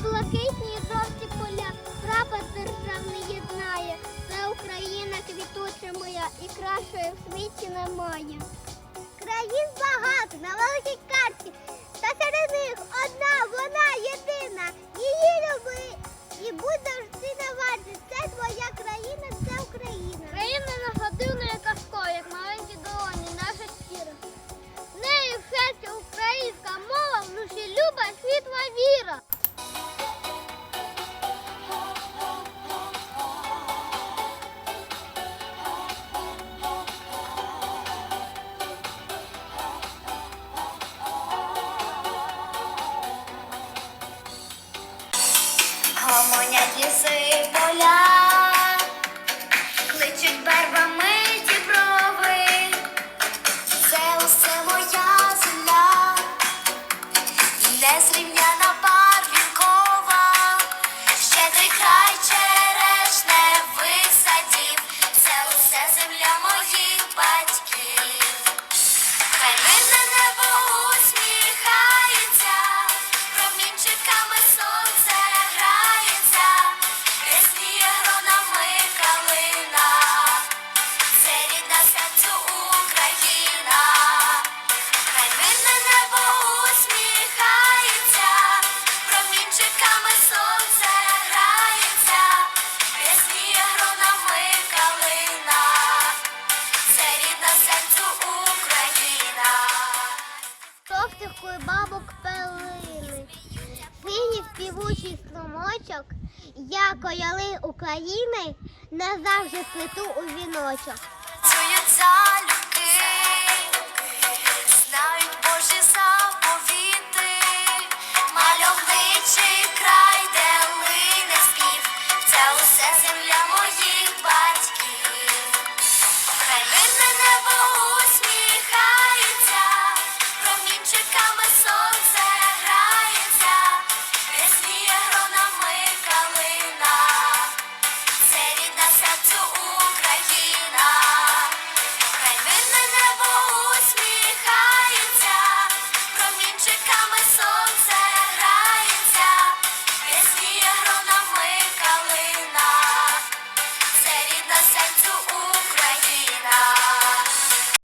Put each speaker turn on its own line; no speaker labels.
Блакитні жовті поля, прапор державний єднає. Це Україна квітуча моя і кращої в світі немає. Країн багато на великій карті, та серед них одна, вона
Гомонять ліси поля, кличуть барвами діброви, це усе моя земля, незрівняна барвінкова, щедрий край черешне висадів, це усе земля моїх батьків. Хай мирне небо усміхається, промінчиками
бабок пелили, синій співучий струмочок, я кояли України назавжди сплету у віночок.
Це земля моїх батьків. Хай мир